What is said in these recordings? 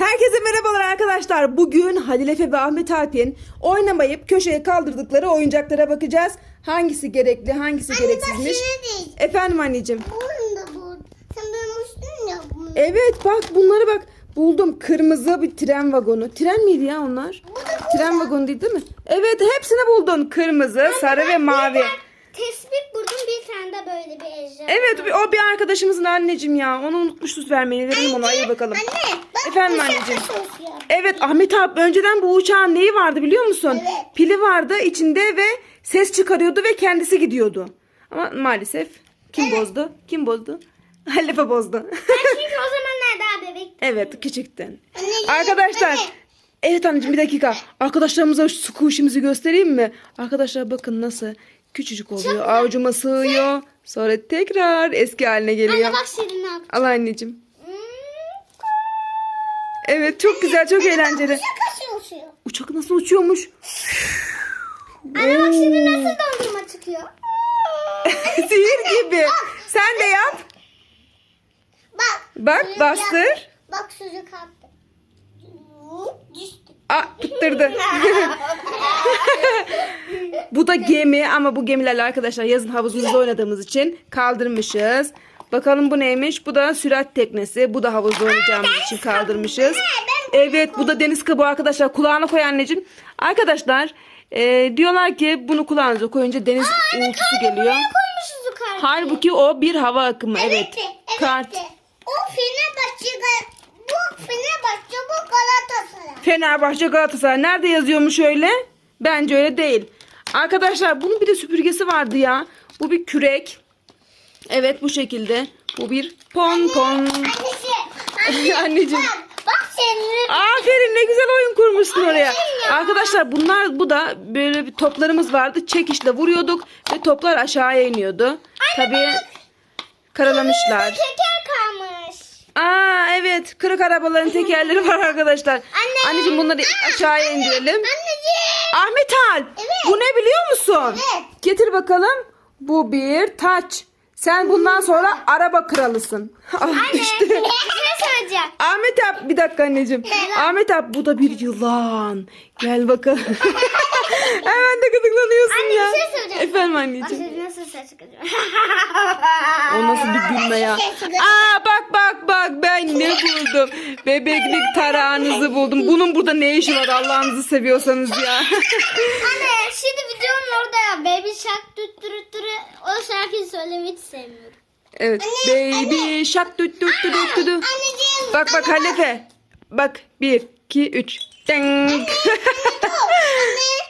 Herkese merhabalar arkadaşlar. Bugün Halil Efe ve Ahmet Alp'in oynamayıp köşeye kaldırdıkları oyuncaklara bakacağız. Hangisi gerekli, hangisi gereksizmiş? değil. Efendim anneciğim. Bunun da bu. Sen duymuştun ya bunu. Evet bak bunları bak. Buldum. Kırmızı bir tren vagonu. Tren miydi ya onlar? Tren vagonu değil değil mi? Evet hepsini buldun. Kırmızı, sarı ve mavi. Tespih bir de böyle bir ejderha. Evet o bir arkadaşımızın anneciğim ya. Onu unutmuşuz vermeyi. Verelim ona iyi bakalım. Anne bak Efendim anneciğim. ya. Evet Ahmet abi önceden bu uçağın neyi vardı biliyor musun? Evet. Pili vardı içinde ve ses çıkarıyordu ve kendisi gidiyordu. Ama maalesef kim bozdu? Kim bozdu? Halefe bozdu. Çünkü o zamanlar daha bebek. evet küçükten. Anneciğim, Arkadaşlar anne. Evet anneciğim bir dakika. Arkadaşlarımıza şu squish'imizi göstereyim mi? Arkadaşlar bakın nasıl küçücük oluyor. Avucuma sığıyor. Sonra tekrar eski haline geliyor. Anne bak senin ne yaptın? Al anneciğim. Evet çok güzel çok eğlenceli. Uçak nasıl uçuyormuş? Anne bak şimdi nasıl dondurma çıkıyor. Sihir gibi. Sen de yap. Bak. Bak bastır. Bak sucuk attı. Düştü. Aa tutturdu. bu da gemi ama bu gemilerle arkadaşlar yazın havuzumuzda oynadığımız için kaldırmışız. Bakalım bu neymiş? Bu da sürat teknesi. Bu da havuzda oynayacağımız için kaldırmışız. Evet bu da deniz kabuğu arkadaşlar. Kulağına koy anneciğim. Arkadaşlar e, diyorlar ki bunu kulağınıza koyunca deniz uğultusu geliyor. Halbuki o bir hava akımı. Evet. Evet. evet. Kart. O Fenerbahçe, bu Fenerbahçe, Galatasaray. Fenerbahçe Galatasaray. Nerede yazıyormuş öyle? Bence öyle değil. Arkadaşlar bunun bir de süpürgesi vardı ya. Bu bir kürek. Evet bu şekilde. Bu bir pompon. Anneciğim. Anneciğim. Bak, bak senin. Aferin ne güzel oyun kurmuşsun oraya. ya. Arkadaşlar bunlar bu da böyle bir toplarımız vardı. Çekişle vuruyorduk ve toplar aşağıya iniyordu. Tabii karalamışlar. Teker kalmış. Aa evet kırık arabaların tekerleri var arkadaşlar. Anne. Anneciğim bunları aşağıya indirelim. Anneciğim. Ahmet Al. Evet. Bu ne biliyor musun? Evet. Getir bakalım. Bu bir taç. Sen bundan sonra araba kralısın. Ah, düştü. Bir şey söyleyeceğim. Ahmet abi bir dakika anneciğim. Ahmet abi bu da bir yılan. Gel bakalım. Hemen de gıdıklanıyorsun Anne, ya. bir şey söyleyeceğim. Efendim anneciğim. nasıl ses çıkacak. O nasıl bir gülme ya? Aa bak bak bak ben ne buldum. Bebeklik tarağınızı buldum. Bunun burada ne işi var Allah'ınızı seviyorsanız ya. Anne şimdi orada ya Baby Shark tutturuturu o şarkıyı söylemeyi hiç sevmiyorum. Evet. Baby shark tut tut tut tut tut. Anneciğim. Bak bak Halefe. Bak bir, iki, üç. Deng.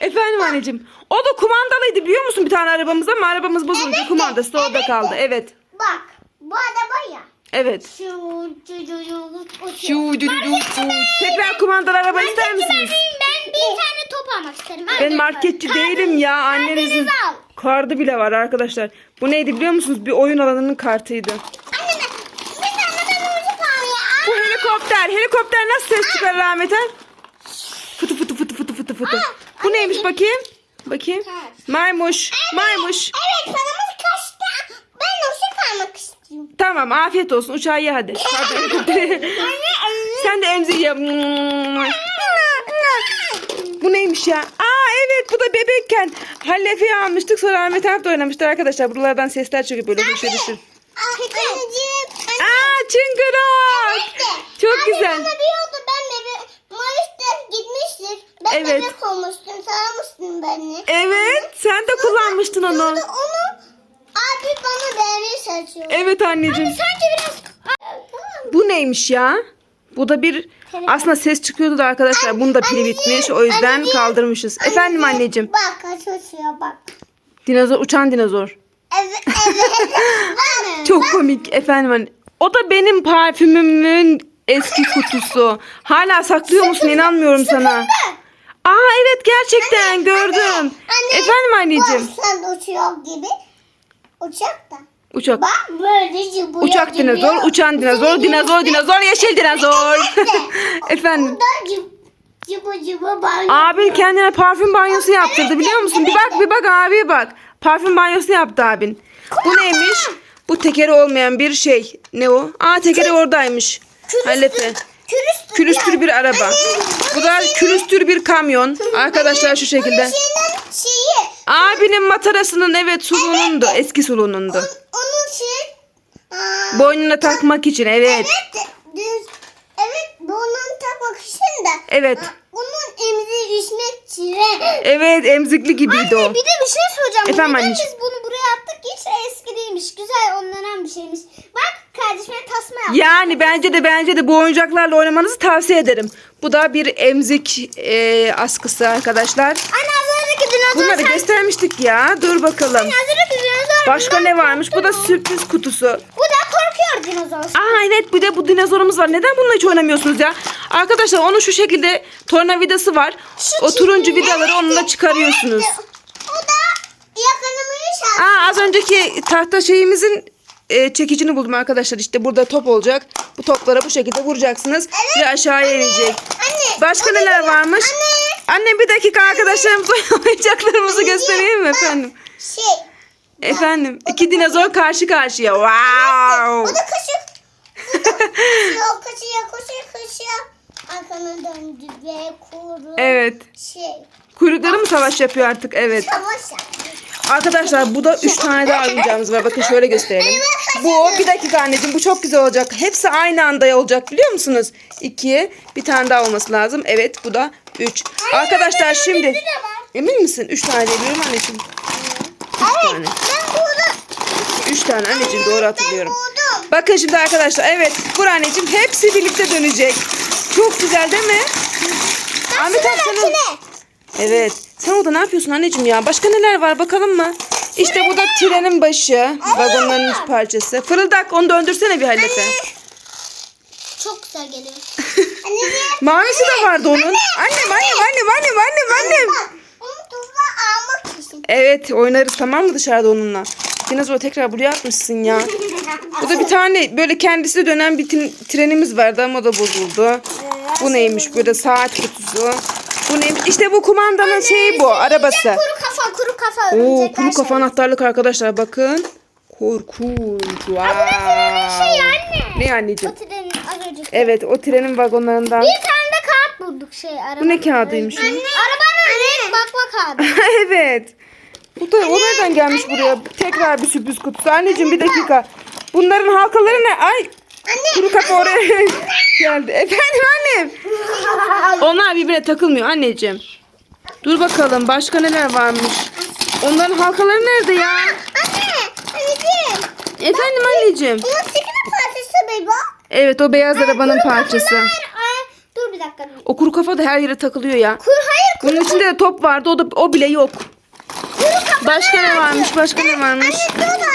Efendim anneciğim. O da kumandalıydı biliyor musun bir tane arabamız ama arabamız bozulunca kumandası da orada kaldı. Evet. Bak bu araba ya. Evet. Şu Şu. Tekrar kumandalı araba ister misiniz? Bir tane top almak isterim. Ben marketçi değilim ya annenizin. Kartınızı al. Kartı bile var arkadaşlar. Bu neydi biliyor musunuz? Bir oyun alanının kartıydı. Anne bir tane. Bu helikopter. Helikopter nasıl ses çıkarır Ahmet Er? Fıtı fıtı fıtı fıtı fıtı fıtı. Bu neymiş bakayım? Bakayım. Maymuş. Maymuş. Evet paramız kaçtı. Ben müzik almak istiyorum. Tamam afiyet olsun. Uçağı ye hadi. Pardon, helikopteri. Anne. Sen de emzi ye. Bu neymiş ya? Aa evet bu da bebekken. Hallefe'yi almıştık sonra Ahmet Alp de oynamıştır arkadaşlar. Buralardan sesler çıkıyor böyle hoşa düşür. Anneciğim. Aa çıngırak. Çok Anne güzel. bana diyordu ben bebek. Mayıs'ta gitmiştir. Ben Evet. bebek olmuştum. Sağlamıştın beni. Evet sen de kullanmıştın onu. Sonra onu abi bana beğeni seçiyor. Evet anneciğim. Sanki biraz... Bu neymiş ya? Bu da bir aslında ses çıkıyordu da arkadaşlar. Bunun da pili bitmiş. O yüzden kaldırmışız. Efendim anneciğim. Bak açıyor bak. Dinozor uçan dinozor. Evet. Çok komik efendim anne. O da benim parfümümün eski kutusu. Hala saklıyor musun? İnanmıyorum sana. Aa evet gerçekten gördüm. Efendim anneciğim. Sen uçuyor gibi. Uçak da. Uçak. Bak böyle cıbıyor Uçak dinozor, uçan dinozor, dinozor, dinozor, yeşil dinozor. efendim. Cıbı cıbı banyo. Abin kendine parfüm banyosu yaptırdı biliyor musun? Bir bak bir bak abiye bak. Parfüm banyosu yaptı abin. Bu neymiş? Bu tekeri olmayan bir şey. Ne o? Aa tekeri oradaymış. Kürüstü. külüstür bir araba. Bu da külüstür bir kamyon. Arkadaşlar şu şekilde. Şeyi. Abinin matarasının evet suluğunundu. Eski suluğunundu. Onun şey. Aa, Boynuna takmak için evet. evet. Düz. Evet. Bunun takmak için de. Evet. Bunun emzi düşmek için. Evet emzikli gibiydi o. Anne bir de bir şey soracağım. Efendim Neden anneciğim? biz bunu buraya attık? Hiç eski değilmiş. Güzel onlanan bir şeymiş. Bak kardeşime tasma yaptım. Yani bence de bence de bu oyuncaklarla oynamanızı tavsiye ederim. Bu da bir emzik e, askısı arkadaşlar. Anne Bunları sen- göstermiştik ya. Dur bakalım. Başka ne varmış? Bu da sürpriz kutusu. Bu da korkuyor dinozor. Aa evet bir de bu dinozorumuz var. Neden bununla hiç oynamıyorsunuz ya? Arkadaşlar onun şu şekilde tornavidası var. Şu O turuncu vidaları onunla çıkarıyorsunuz. Evet, O da yakınımı Aa az önceki tahta şeyimizin e, çekicini buldum arkadaşlar. İşte burada top olacak. Bu toplara bu şekilde vuracaksınız ve aşağıya inecek. Anne. Başka neler varmış? Anne. Annem bir dakika arkadaşlarımıza oyuncaklarımızı göstereyim mi efendim? Şey. Efendim iki dinozor karşı karşıya. Wow. O da kaşık. Yok kaşıyor kaşıyor kaşıyor. Arkana döndü ve kuru. Evet. Şey. Kuyrukları mı savaş yapıyor artık? Evet. Savaş yaptı. Arkadaşlar bu da 3 tane daha oyuncağımız var. Bakın şöyle gösterelim. Bu bir dakika anneciğim bu çok güzel olacak. Hepsi aynı anda olacak biliyor musunuz? 2 bir tane daha olması lazım. Evet bu da 3. Arkadaşlar şimdi emin misin? 3 tane diyorum anneciğim. 3 tane. Ben buldum. 3 tane anneciğim doğru hatırlıyorum. Bakın şimdi arkadaşlar evet vur anneciğim hepsi birlikte dönecek. Çok güzel değil mi? Ahmet abi sen o- Evet. Sen orada ne yapıyorsun anneciğim ya? Başka neler var bakalım mı? İşte bu da trenin başı. Vagonların parçası. Fırıldak onu döndürsene bir Halefe. Çok güzel geliyor. Anne? Mavisi de vardı onun. Annem annem annem annem annem annem. Evet oynarız tamam mı dışarıda onunla? Dinozor tekrar buraya atmışsın ya. Bu da bir tane böyle kendisi dönen bir trenimiz vardı ama o da bozuldu. Bu neymiş böyle saat kutusu. Bu neymiş? İşte bu kumandanın şeyi bu arabası. Kuru kafa kuru kafa. Oo kuru kafa şey. anahtarlık arkadaşlar bakın. Korkunç. Wow. şey anne. Ne anneciğim? Önce. Evet o trenin vagonlarından. Bir tane de kağıt bulduk şey. Araba. Bu ne kağıdıymış? ya? Arabanın renk bakma kağıdı. evet. Bu da o nereden gelmiş buraya? Tekrar bir sürpriz kutusu. Anneciğim bir dakika. Bunların halkaları ne? Ay kuru kafa oraya geldi. Efendim annem. Onlar birbirine takılmıyor anneciğim. Dur bakalım başka neler varmış. Onların halkaları nerede ya? Anne. Anneciğim. Efendim anneciğim. Bunun sikini parçası baba. Evet o beyaz arabanın parçası. Ay, dur bir dakika. O kuru kafa da her yere takılıyor ya. Kur hayır kur. Bunun içinde de top vardı o da o bile yok. Başka ne varmış? Başka ne varmış? Anne dur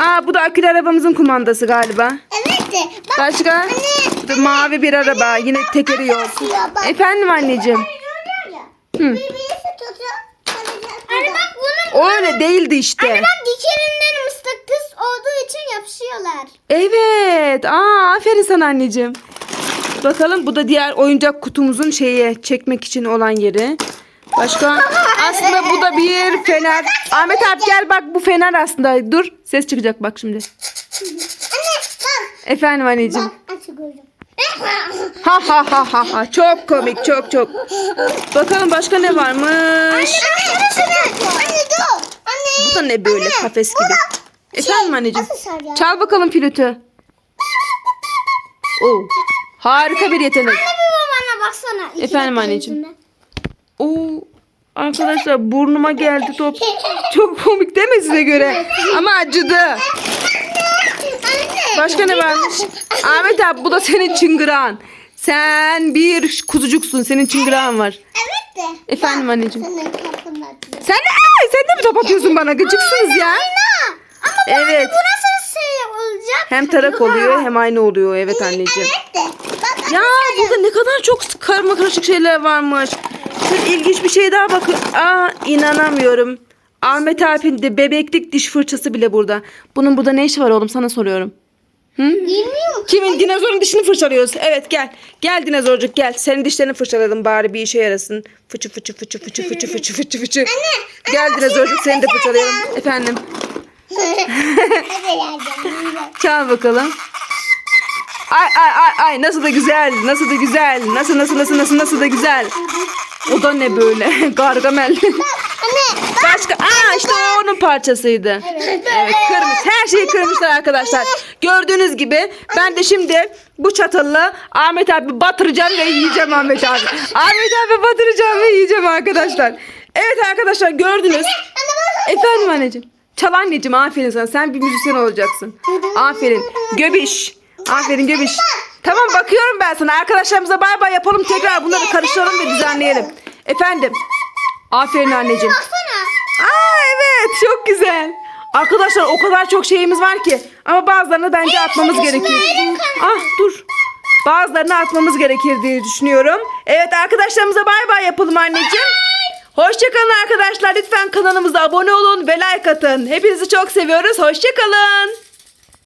anne. Aa bu da akülü arabamızın kumandası galiba. Evet. Bak. Başka? Anne. Da mavi bir araba. Yine tekeri yok. Efendim anneciğim. Hı. Birisi tutuyor. Anne bak bunun. O öyle değildi işte. Anne bak dikerinden mıstıklıs olduğu için yapışıyorlar. Evet. Aa aferin sana anneciğim. Bakalım bu da diğer oyuncak kutumuzun şeyi çekmek için olan yeri. Başka? Aslında bu da bir fener. Ahmet abi gel bak bu fener aslında. Dur ses çıkacak bak şimdi. Anne bak. Efendim anneciğim. Bak açık gözüm. Ha ha ha ha ha. Çok komik çok çok. Bakalım başka ne varmış? Anne dur. Anne. Bu da ne böyle kafes gibi. Efendim anneciğim. Aksesuar ya. Çal bakalım flütü. Oo. Harika bir yetenek. Anne bir bana baksana. İki Efendim dakika anneciğim. Oo. Arkadaşlar burnuma geldi top. Çok komik değil mi size göre? Ama acıdı. Başka ne varmış? Ahmet abi bu da senin çıngırağın. Sen bir kuzucuksun. Senin çıngırağın var. Evet de. Efendim Bak, anneciğim. Senin. Sen de, Ay, sen de mi top atıyorsun bana? Gıcıksınız ya. Ayna. Ama Evet. bu nasıl şey olacak? Hem tarak oluyor hem aynı oluyor. Evet anneciğim. Evet de. Bak Ya burada ne kadar çok karma karışık şeyler varmış. Çok ilginç bir şey daha bakın. Aa inanamıyorum. Ahmet abinin de bebeklik diş fırçası bile burada. Bunun burada ne işi var oğlum sana soruyorum. Hı? Kimin dinozorun dişini fırçalıyoruz? Evet gel. Gel dinozorcuk gel. Senin dişlerini fırçalayalım bari bir işe yarasın. Fıçı fıçı fıçı fıçı fıçı fıçı fıçı fıçı. Gel dinozorcuk seni de fırçalayalım. Efendim. Çal bakalım. Ay ay ay ay nasıl da güzel. Nasıl da güzel. Nasıl nasıl nasıl nasıl nasıl da güzel. O da ne böyle? Gargamel. Başka aa işte o onun parçasıydı. Evet. Evet kırmış. Her şeyi kırmışlar arkadaşlar. Gördüğünüz gibi ben de şimdi bu çatalla Ahmet abi batıracağım ve yiyeceğim Ahmet abi. Ahmet abi batıracağım ve yiyeceğim arkadaşlar. Evet arkadaşlar gördünüz. Efendim anneciğim. Çal anneciğim aferin sana. Sen bir müzisyen olacaksın. Aferin. Göbiş. Aferin göbiş. Tamam bakıyorum ben sana. Arkadaşlarımıza bay bay yapalım. Tekrar bunları karıştıralım ve düzenleyelim. Efendim. Aferin anneciğim. Evet çok güzel. Arkadaşlar o kadar çok şeyimiz var ki. Ama bazılarını bence atmamız gerekir. Ah dur. Bazılarını atmamız gerekir diye düşünüyorum. Evet arkadaşlarımıza bay bay yapalım anneciğim. Hoşçakalın arkadaşlar. Lütfen kanalımıza abone olun ve like atın. Hepinizi çok seviyoruz. Hoşçakalın.